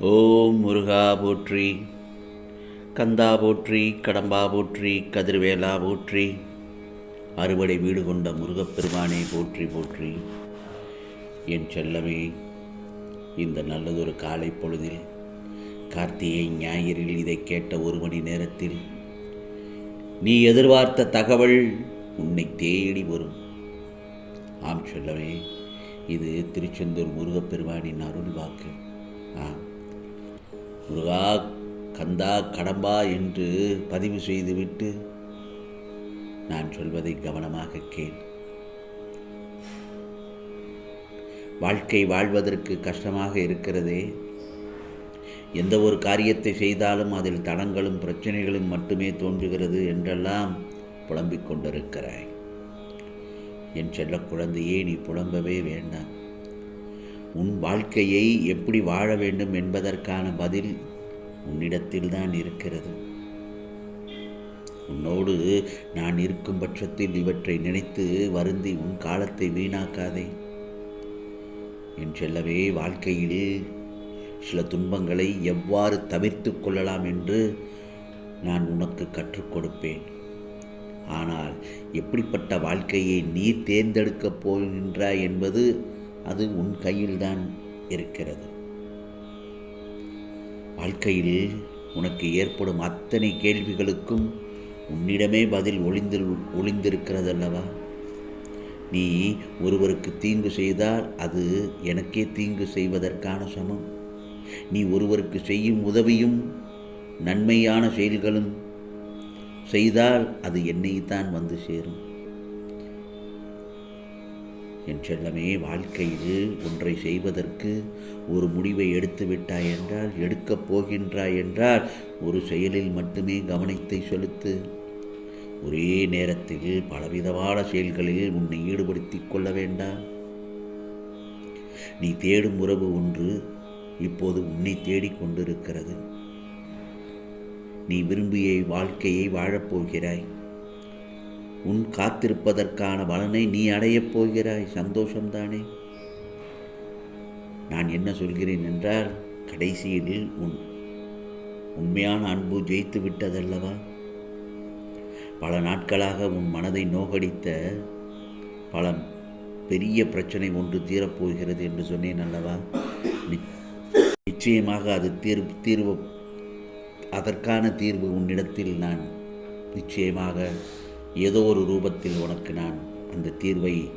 ஓம் முருகா போற்றி கந்தா போற்றி கடம்பா போற்றி கதிர்வேலா போற்றி அறுவடை வீடு கொண்ட முருகப்பெருமானே போற்றி போற்றி. என் செல்லமே இந்த நல்லதொரு காலை பொழுதில் கார்த்திகை ஞாயிறில் இதை கேட்ட ஒரு மணி நேரத்தில் நீ எதிர்பார்த்த தகவல் உன்னை தேடி வரும். ஆம் சொல்லவே இது திருச்செந்தூர் முருகப்பெருமானின் அருள் வாக்கு ஆம். முருகா கந்தா கடம்பா என்று பதிவு செய்துவிட்டு நான் சொல்வதை கவனமாக கேள். வாழ்க்கை வாழ்வதற்கு கஷ்டமாக இருக்கிறதே. எந்த ஒரு காரியத்தை செய்தாலும் அதில் தடங்களும் பிரச்சனைகளும் மட்டுமே தோன்றுகிறது என்றெல்லாம் புலம்பிக் கொண்டிருக்கிறாய். என் செல்ல குழந்தையே நீ புலம்பவே வேண்டாம். உன் வாழ்க்கையை எப்படி வாழ வேண்டும் என்பதற்கான பதில் உன்னிடத்தில்தான் இருக்கிறது. உன்னோடு நான் இருக்கும் பட்சத்தில் இவற்றை நினைத்து வருந்தி உன் காலத்தை வீணாக்காதே. என் செல்லவே வாழ்க்கையில் சில துன்பங்களை எவ்வாறு தவிர்த்து கொள்ளலாம் என்று நான் உனக்கு கற்றுக் கொடுப்பேன். ஆனால் எப்படிப்பட்ட வாழ்க்கையை நீ தேர்ந்தெடுக்கப் போகின்றாய் என்பது அது உன் கையில்தான் இருக்கிறது. வாழ்க்கையில் உனக்கு ஏற்படும் அத்தனை கேள்விகளுக்கும் உன்னிடமே பதில் ஒளிந்து ஒளிந்திருக்கிறதல்லவா? நீ ஒருவருக்கு தீங்கு செய்தால் அது எனக்கே தீங்கு செய்வதற்கான சமம். நீ ஒருவருக்கு செய்யும் உதவியும் நன்மையான செயல்களும் செய்தால் அது என்னைத்தான் வந்து சேரும். என் செல்லமே வாழ்க்கையில் ஒன்றை செய்வதற்கு ஒரு முடிவை எடுத்து விட்டாய் என்றால் எடுக்கப் போகின்றாய் என்றால் ஒரு செயலில் மட்டுமே கவனத்தை செலுத்து. ஒரே நேரத்தில் பலவிதமான செயல்களில் உன்னை ஈடுபடுத்திக் கொள்ள வேண்டாம். நீ தேடும் உறவு ஒன்று இப்போது உன்னை தேடிக் கொண்டிருக்கிறது. நீ விரும்பிய வாழ்க்கையை வாழப்போகிறாய் உன் காத்திருப்பதற்கான பலனை நீ அடையப் போகிறாய். சந்தோஷம்தானே. நான் என்ன சொல்கிறேன் என்றால் கடைசியில் உன் உண்மையான அன்பு ஜெயித்து விட்டதல்லவா? பல நாட்களாக உன் மனதை நோகடித்த பல பெரிய பிரச்சனை ஒன்று தீரப்போகிறது என்று சொன்னேன் அல்லவா? நிச்சயமாக அது தீர்வு தீர்வு அதற்கான தீர்வு உன்னிடத்தில் நான் நிச்சயமாக ஏதோ ஒரு ரூபத்தில் உனக்கு நான் அந்த தீர்வை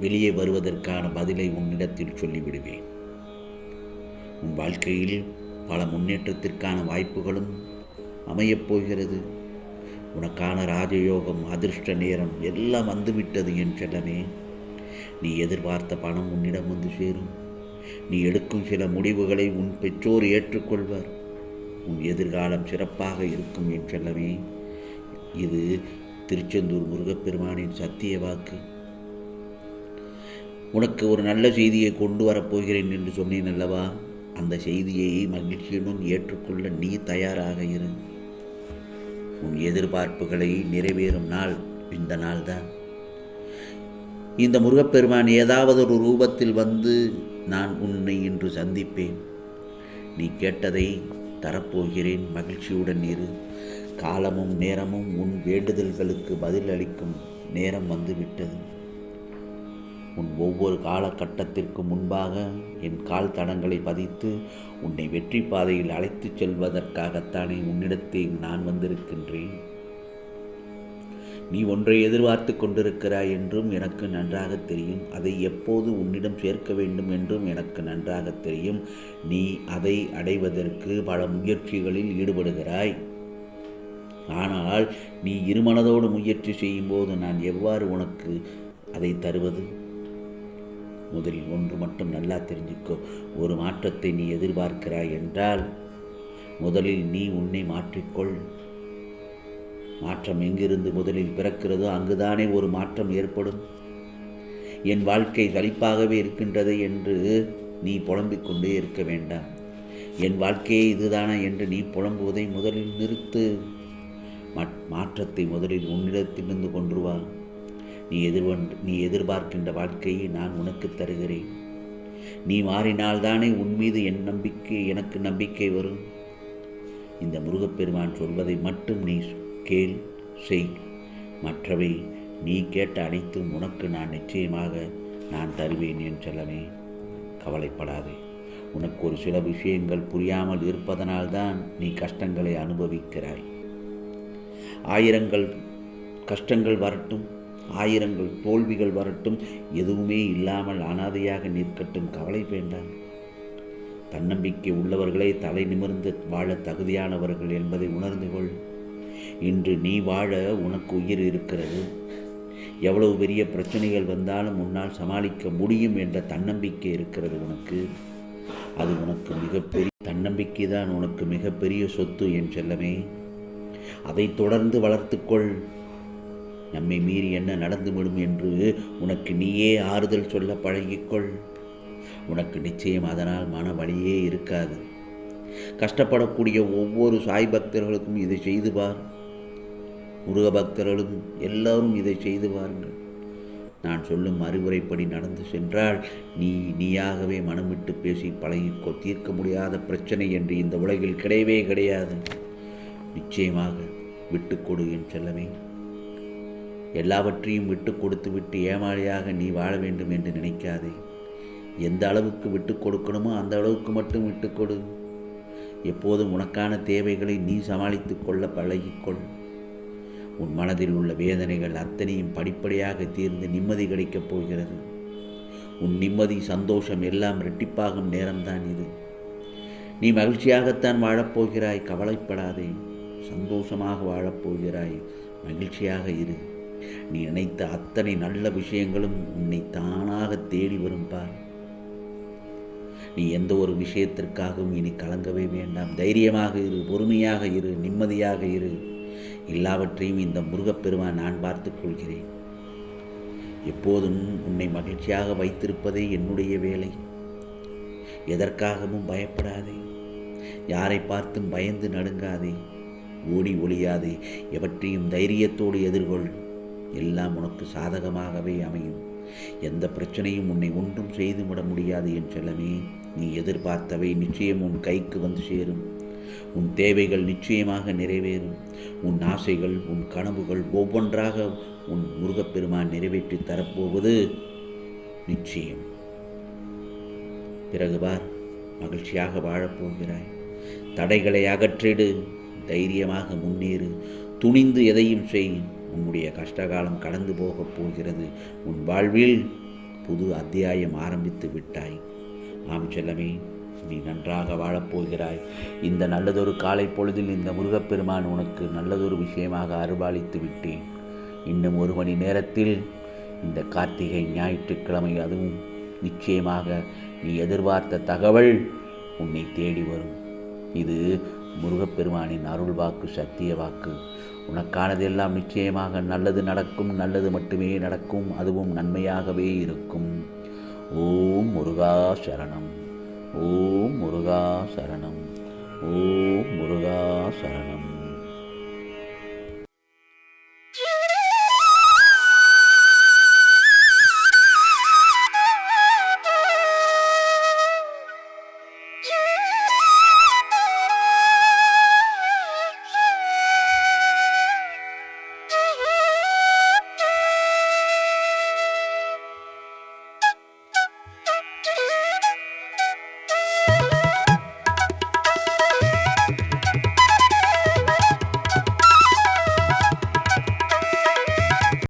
வெளியே வருவதற்கான பதிலை உன்னிடத்தில் சொல்லிவிடுவேன். உன் வாழ்க்கையில் பல முன்னேற்றத்திற்கான வாய்ப்புகளும் அமையப் போகிறது. உனக்கான ராஜயோகம் அதிர்ஷ்ட நேரம் எல்லாம் வந்துவிட்டது என் செல்லமே. நீ எதிர்பார்த்த பணம் உன்னிடம் வந்து சேரும். நீ எடுக்கும் சில முடிவுகளை உன் பெற்றோர் ஏற்றுக்கொள்வர். உன் எதிர்காலம் சிறப்பாக இருக்கும் என் செல்லமே. இது திருச்செந்தூர் முருகப்பெருமானின் சத்திய வாக்கு. உனக்கு ஒரு நல்ல செய்தியை கொண்டு வரப்போகிறேன் என்று சொன்னேன் அல்லவா? அந்த செய்தியை மகிழ்ச்சியுடன் ஏற்றுக்கொள்ள நீ தயாராக இரு. உன் எதிர்பார்ப்புகளை நிறைவேறும் நாள் இந்த நாள்தான். இந்த முருகப்பெருமான் ஏதாவது ஒரு ரூபத்தில் வந்து நான் உன்னை இன்று சந்திப்பேன். நீ கேட்டதை தரப்போகிறேன். மகிழ்ச்சியுடன் இரு. காலமும் நேரமும் உன் வேண்டுதல்களுக்கு பதில் அளிக்கும் நேரம் வந்துவிட்டது. உன் ஒவ்வொரு காலகட்டத்திற்கு முன்பாக என் கால் தடங்களை பதித்து உன்னை வெற்றி பாதையில் அழைத்துச் செல்வதற்காகத்தானே உன்னிடத்தை நான் வந்திருக்கின்றேன். நீ ஒன்றை எதிர்பார்த்து கொண்டிருக்கிறாய் என்றும் எனக்கு நன்றாக தெரியும். அதை எப்போது உன்னிடம் சேர்க்க வேண்டும் என்றும் எனக்கு நன்றாக தெரியும். நீ அதை அடைவதற்கு பல முயற்சிகளில் ஈடுபடுகிறாய். ஆனால் நீ இருமனதோடு முயற்சி செய்யும்போது நான் எவ்வாறு உனக்கு அதை தருவது? முதலில் ஒன்று மட்டும் நல்லா தெரிஞ்சுக்கோ. ஒரு மாற்றத்தை நீ எதிர்பார்க்கிறாய் என்றால் முதலில் நீ உன்னை மாற்றிக்கொள். மாற்றம் எங்கிருந்து முதலில் பிறக்கிறதோ அங்குதானே ஒரு மாற்றம் ஏற்படும். என் வாழ்க்கை சலிப்பாகவே இருக்கின்றது என்று நீ புலம்பிக் கொண்டே இருக்க வேண்டாம். என் வாழ்க்கையே இதுதானா என்று நீ புலம்புவதை முதலில் நிறுத்து. மாற்றத்தை முதலில் உன்னிடத்திலிருந்து கொண்டு வா. நீ எதிர்வன் நீ எதிர்பார்க்கின்ற வாழ்க்கையை நான் உனக்கு தருகிறேன். நீ மாறினால்தானே உன் மீது என் நம்பிக்கை எனக்கு நம்பிக்கை வரும். இந்த முருகப்பெருமான் சொல்வதை மட்டும் நீ கேள் செய். மற்றவை நீ கேட்ட அனைத்தும் உனக்கு நான் நிச்சயமாக நான் தருவேன் என் செல்லமே. கவலைப்படாதே. உனக்கு ஒரு சில விஷயங்கள் புரியாமல் இருப்பதனால்தான் நீ கஷ்டங்களை அனுபவிக்கிறாய். ஆயிரங்கள் கஷ்டங்கள் வரட்டும் ஆயிரங்கள் தோல்விகள் வரட்டும் எதுவுமே இல்லாமல் அனாதையாக நிற்கட்டும் கவலை வேண்டாம். தன்னம்பிக்கை உள்ளவர்களே தலை நிமிர்ந்து வாழ தகுதியானவர்கள் என்பதை உணர்ந்து கொள். இன்று நீ வாழ உனக்கு உயிர் இருக்கிறது. எவ்வளவு பெரிய பிரச்சனைகள் வந்தாலும் உன்னால் சமாளிக்க முடியும் என்ற தன்னம்பிக்கை இருக்கிறது உனக்கு. அது உனக்கு மிகப்பெரிய தன்னம்பிக்கை தான் உனக்கு மிகப்பெரிய சொத்து என் செல்லமே. அதை தொடர்ந்து வளர்த்துக்கொள். நம்மை மீறி என்ன நடந்துவிடும் என்று உனக்கு நீயே ஆறுதல் சொல்ல பழகிக்கொள். உனக்கு நிச்சயம் அதனால் மன வழியே இருக்காது. கஷ்டப்படக்கூடிய ஒவ்வொரு சாய் பக்தர்களுக்கும் இதை செய்து பார். முருக பக்தர்களும் எல்லாரும் இதை செய்து பாருங்கள் நான் சொல்லும் அறிவுரைப்படி நடந்து சென்றால் நீ நீயாகவே மனம் விட்டு பேசி பழகிக்கோ தீர்க்க முடியாத பிரச்சனை என்று இந்த உலகில் கிடையவே கிடையாது. நிச்சயமாக விட்டுக்கொடு என் செல்லமே. எல்லாவற்றையும் விட்டு கொடுத்து விட்டு ஏமாளியாக நீ வாழ வேண்டும் என்று நினைக்காதே. எந்த அளவுக்கு விட்டு கொடுக்கணுமோ அந்த அளவுக்கு மட்டும் விட்டு கொடு. எப்போதும் உனக்கான தேவைகளை நீ சமாளித்து கொள்ள பழகிக்கொள். உன் மனதில் உள்ள வேதனைகள் அத்தனையும் படிப்படியாக தீர்ந்து நிம்மதி கிடைக்கப் போகிறது. உன் நிம்மதி சந்தோஷம் எல்லாம் இரட்டிப்பாகும் நேரம்தான் இது. நீ மகிழ்ச்சியாகத்தான் வாழப்போகிறாய் கவலைப்படாதே. சந்தோஷமாக வாழப்போகிறாய். மகிழ்ச்சியாக இரு. நீ நினைத்த அத்தனை நல்ல விஷயங்களும் உன்னை தானாக தேடி வரும் பார். நீ எந்த ஒரு விஷயத்திற்காகவும் இனி கலங்கவே வேண்டாம். தைரியமாக இரு. பொறுமையாக இரு. நிம்மதியாக இரு. எல்லாவற்றையும் இந்த முருகப்பெருமான் நான் பார்த்துக் கொள்கிறேன். எப்போதும் உன்னை மகிழ்ச்சியாக வைத்திருப்பதே என்னுடைய வேலை. எதற்காகவும் பயப்படாதே. யாரை பார்த்தும் பயந்து நடுங்காதே. ஓடி ஒளியாதே. எவற்றையும் தைரியத்தோடு எதிர்கொள். எல்லாம் உனக்கு சாதகமாகவே அமையும். எந்த பிரச்சனையும் உன்னை ஒன்றும் செய்துவிட முடியாது என் செல்லமே. நீ எதிர்பார்த்தவை நிச்சயம் உன் கைக்கு வந்து சேரும். உன் தேவைகள் நிச்சயமாக நிறைவேறும். உன் ஆசைகள் உன் கனவுகள் ஒவ்வொன்றாக உன் முருகப்பெருமான் நிறைவேற்றி தரப்போவது நிச்சயம். பிறகு பார் மகிழ்ச்சியாக வாழப்போகிறாய் தடைகளை அகற்றிடு. தைரியமாக முன்னேறு. துணிந்து எதையும் செய். உன்னுடைய கஷ்டகாலம் கடந்து போகப் போகிறது. உன் வாழ்வில் புது அத்தியாயம் ஆரம்பித்து விட்டாய். ஆம் செல்லமே நீ நன்றாக வாழப்போகிறாய் இந்த நல்லதொரு காலை பொழுதில் இந்த முருகப்பெருமான் உனக்கு நல்லதொரு விஷயமாக அருள்பாலித்து விட்டேன். இன்னும் ஒரு மணி நேரத்தில் இந்த கார்த்திகை ஞாயிற்றுக்கிழமை அதுவும் நிச்சயமாக நீ எதிர்பார்த்த தகவல் உன்னை தேடி வரும். இது முருகப்பெருமானின் அருள் வாக்கு சத்திய வாக்கு. உனக்கானதெல்லாம் நிச்சயமாக நல்லது நடக்கும் நல்லது மட்டுமே நடக்கும் அதுவும் நன்மையாகவே இருக்கும். ஓம் முருகா சரணம். ஓம் முருகா சரணம். ஓம் முருகா சரணம்.